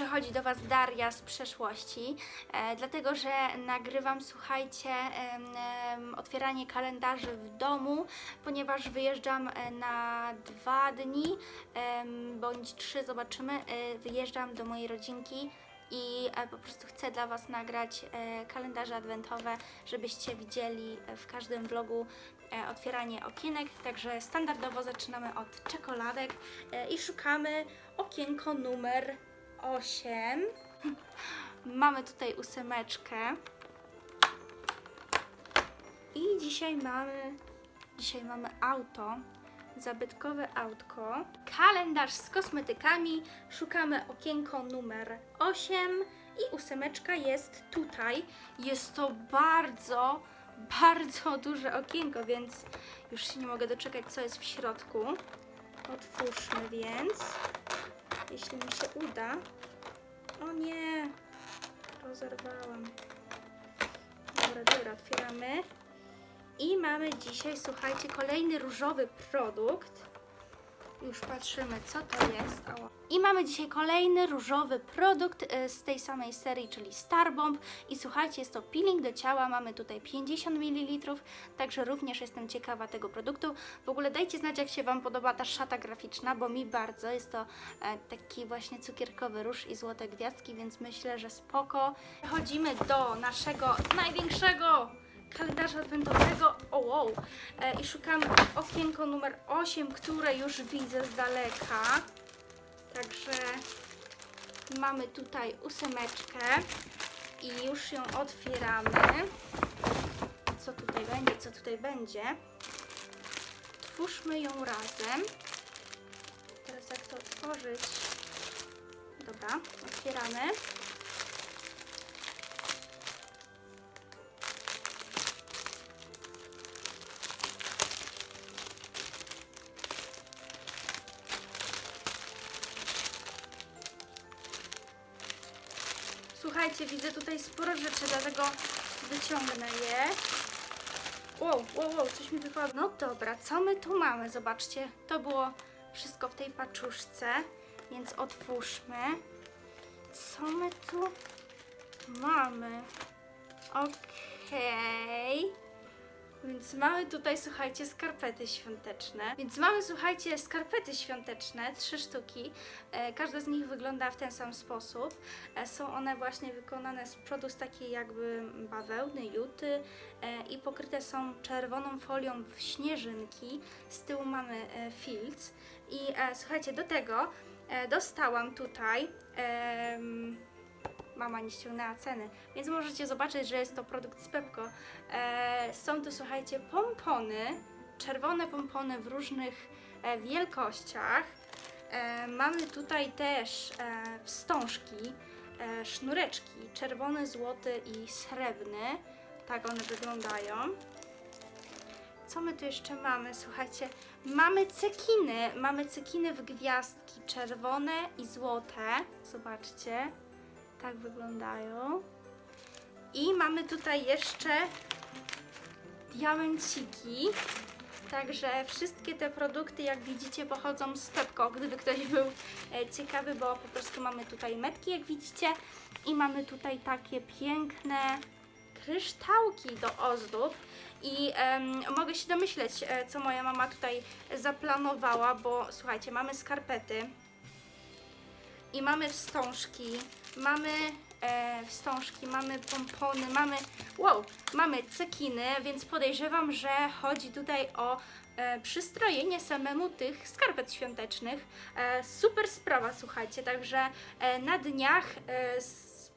Przychodzi do Was Daria z przeszłości, e, dlatego że nagrywam, słuchajcie, em, otwieranie kalendarzy w domu, ponieważ wyjeżdżam e, na dwa dni em, bądź trzy, zobaczymy. E, wyjeżdżam do mojej rodzinki i e, po prostu chcę dla Was nagrać e, kalendarze adwentowe, żebyście widzieli e, w każdym vlogu e, otwieranie okienek. Także standardowo zaczynamy od czekoladek e, i szukamy okienko numer 8. Mamy tutaj ósemeczkę. I dzisiaj mamy dzisiaj mamy auto, zabytkowe autko, kalendarz z kosmetykami, szukamy okienko numer 8 i ósemeczka jest tutaj. Jest to bardzo, bardzo duże okienko, więc już się nie mogę doczekać, co jest w środku. Otwórzmy więc, jeśli mi się uda. O nie, rozerwałam. Dobra, dobra, otwieramy. I mamy dzisiaj, słuchajcie, kolejny różowy produkt. Już patrzymy, co to jest. I mamy dzisiaj kolejny różowy produkt e, z tej samej serii, czyli Starbomb. I słuchajcie, jest to peeling do ciała. Mamy tutaj 50 ml, także również jestem ciekawa tego produktu. W ogóle dajcie znać, jak się Wam podoba ta szata graficzna, bo mi bardzo. Jest to e, taki właśnie cukierkowy róż i złote gwiazdki, więc myślę, że spoko. Przechodzimy do naszego największego kalendarza adwentowego. O wow! E, I szukamy okienko numer 8, które już widzę z daleka. Także mamy tutaj ósemeczkę i już ją otwieramy. Co tutaj będzie? Co tutaj będzie? Twórzmy ją razem. Teraz jak to otworzyć? Dobra, otwieramy. Słuchajcie, widzę tutaj sporo rzeczy, dlatego wyciągnę je. Wow, wow, wow, coś mi wypadło. No dobra, co my tu mamy? Zobaczcie, to było wszystko w tej paczuszce, więc otwórzmy. Co my tu mamy? Okej. Więc mamy tutaj, słuchajcie, skarpety świąteczne. Więc mamy, słuchajcie, skarpety świąteczne, trzy sztuki. E, każda z nich wygląda w ten sam sposób. E, są one właśnie wykonane z przodu z takiej jakby bawełny, juty e, i pokryte są czerwoną folią w śnieżynki. Z tyłu mamy e, filc. I e, słuchajcie, do tego e, dostałam tutaj. em, mama nie ściągnęła ceny, więc możecie zobaczyć, że jest to produkt z Pepko. E, są tu, słuchajcie, pompony, czerwone pompony w różnych e, wielkościach. E, mamy tutaj też e, wstążki, e, sznureczki, czerwony, złoty i srebrny. Tak one wyglądają. Co my tu jeszcze mamy? Słuchajcie, mamy cekiny. Mamy cekiny w gwiazdki czerwone i złote. Zobaczcie. Tak wyglądają. I mamy tutaj jeszcze diamenciki. Także wszystkie te produkty, jak widzicie, pochodzą z Pepko, gdyby ktoś był e, ciekawy, bo po prostu mamy tutaj metki, jak widzicie, i mamy tutaj takie piękne kryształki do ozdób. I em, mogę się domyśleć, e, co moja mama tutaj zaplanowała, bo słuchajcie, mamy skarpety, i mamy wstążki, mamy e, wstążki, mamy pompony, mamy, wow, mamy cekiny, więc podejrzewam, że chodzi tutaj o e, przystrojenie samemu tych skarpet świątecznych. E, super sprawa, słuchajcie, także e, na dniach e,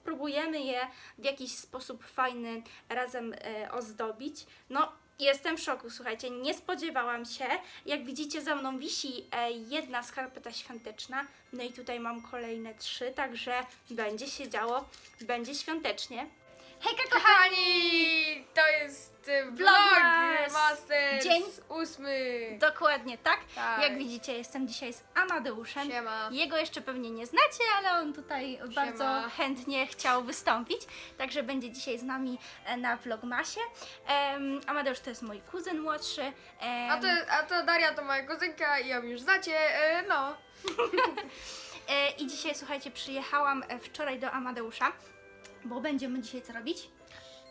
spróbujemy je w jakiś sposób fajny razem e, ozdobić. No, Jestem w szoku, słuchajcie, nie spodziewałam się. Jak widzicie, za mną wisi e, jedna skarpeta świąteczna, no i tutaj mam kolejne trzy, także będzie się działo, będzie świątecznie. Hejka kochani! To jest y, Vlogmas. Dzień- ósmy. Dokładnie tak. Tak. Jak widzicie, jestem dzisiaj z Amadeuszem. Siema. Jego jeszcze pewnie nie znacie, ale on tutaj bardzo chętnie chciał wystąpić, także będzie dzisiaj z nami e, na Vlogmasie. Em, Amadeusz to jest mój kuzyn młodszy. em, A to, a to Daria to moja kuzynka i ją już znacie, e, no. E, I dzisiaj, słuchajcie, przyjechałam e, wczoraj do Amadeusza, bo będziemy dzisiaj co robić?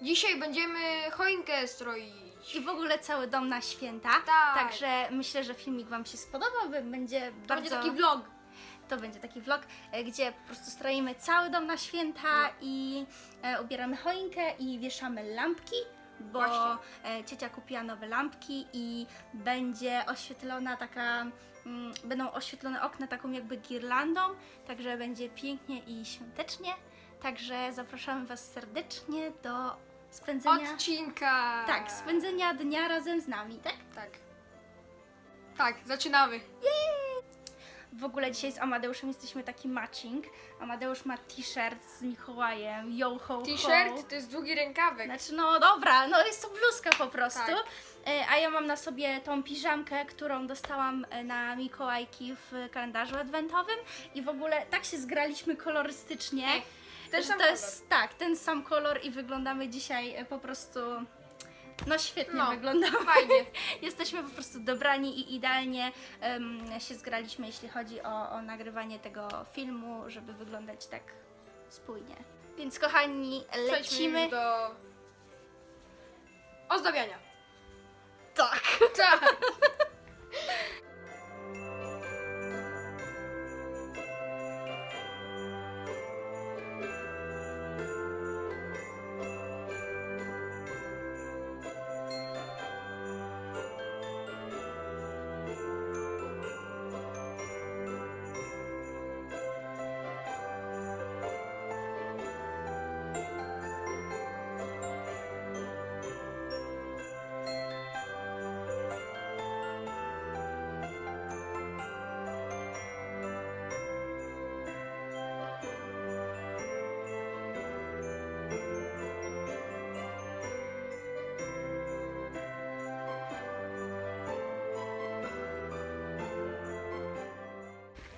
Dzisiaj będziemy choinkę stroić. I w ogóle cały dom na święta. Tak. Także myślę, że filmik Wam się spodoba, bo będzie To bardzo... będzie taki vlog. To będzie taki vlog, e, gdzie po prostu stroimy cały dom na święta i e, ubieramy choinkę i wieszamy lampki, bo Właśnie. e, ciocia kupiła nowe lampki i będzie oświetlona taka, mm, będą oświetlone okna taką jakby girlandą, także będzie pięknie i świątecznie. Także zapraszamy Was serdecznie do spędzenia, Odcinka. tak, spędzenia dnia razem z nami, tak? Tak. Tak, zaczynamy. W ogóle dzisiaj z Amadeuszem jesteśmy taki matching. Amadeusz ma t-shirt z Mikołajem, yo ho ho. T-shirt to jest długi rękawek. Znaczy, no dobra, no jest to bluzka po prostu. Tak. E, A ja mam na sobie tą piżamkę, którą dostałam e, na Mikołajki w kalendarzu adwentowym i w ogóle tak się zgraliśmy kolorystycznie. Sam to jest tak, ten sam kolor i wyglądamy dzisiaj e, po prostu no świetnie No. wyglądamy. Fajnie. Jesteśmy po prostu dobrani i idealnie em, się zgraliśmy, jeśli chodzi o, o nagrywanie tego filmu, żeby wyglądać tak spójnie. Więc kochani, Przejdźmy lecimy. już do ozdabiania. Tak. Tak.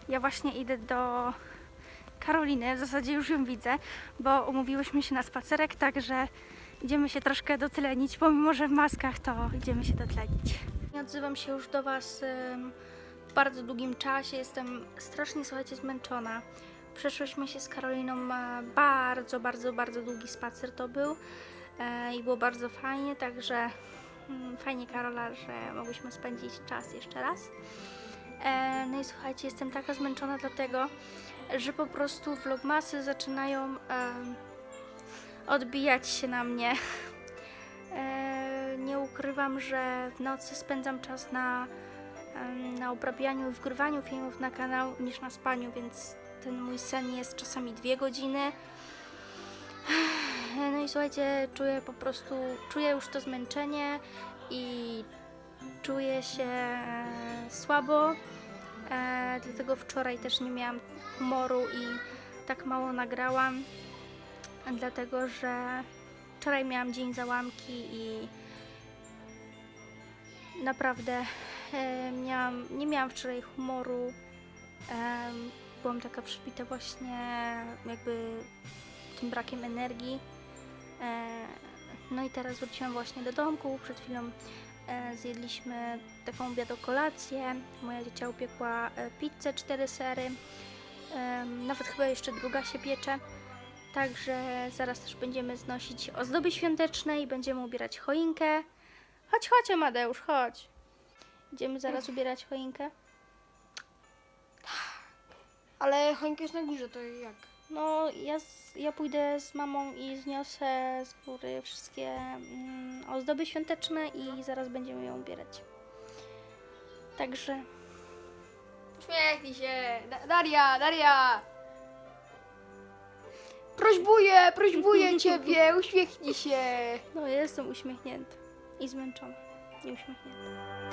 Ja właśnie idę do Karoliny, w zasadzie już ją widzę, bo umówiłyśmy się na spacerek, także idziemy się troszkę dotlenić, pomimo że w maskach to idziemy się dotlenić. Nie odzywam się już do Was w bardzo długim czasie, jestem strasznie, słuchajcie, zmęczona. Przeszłyśmy się z Karoliną bardzo, bardzo, bardzo długi spacer to był e, i było bardzo fajnie, także mm, fajnie Karola, że mogłyśmy spędzić czas jeszcze raz. E, no i słuchajcie, jestem taka zmęczona dlatego, że po prostu vlogmasy zaczynają odbijać się na mnie. E, nie ukrywam, że w nocy spędzam czas na, na obrabianiu i wgrywaniu filmów na kanał niż na spaniu, więc ten mój sen jest czasami dwie godziny. No i słuchajcie, czuję po prostu, czuję już to zmęczenie i czuję się e, słabo. E, dlatego wczoraj też nie miałam humoru i tak mało nagrałam. Dlatego, że wczoraj miałam dzień załamki i naprawdę e, miałam, nie miałam wczoraj humoru. E, byłam taka przybita właśnie jakby tym brakiem energii. E, no i teraz wróciłam właśnie do domku. Przed chwilą zjedliśmy taką obiad kolację. Moja ciocia upiekła e, pizzę, cztery sery. Nawet chyba jeszcze druga się piecze. Także zaraz też będziemy znosić ozdoby świąteczne i będziemy ubierać choinkę. Chodź, chodź, Amadeusz, chodź. Idziemy zaraz ubierać choinkę. Ale choinka jest na górze, to jak? No, ja, z, ja pójdę z mamą i zniosę z góry wszystkie mm, ozdoby świąteczne i zaraz będziemy ją ubierać. Także Uśmiechnij się. Da Daria, Daria. Prośbuję, prośbuję ciebie, uśmiechnij się. no, ja jestem uśmiechnięta i zmęczona i uśmiechnięta.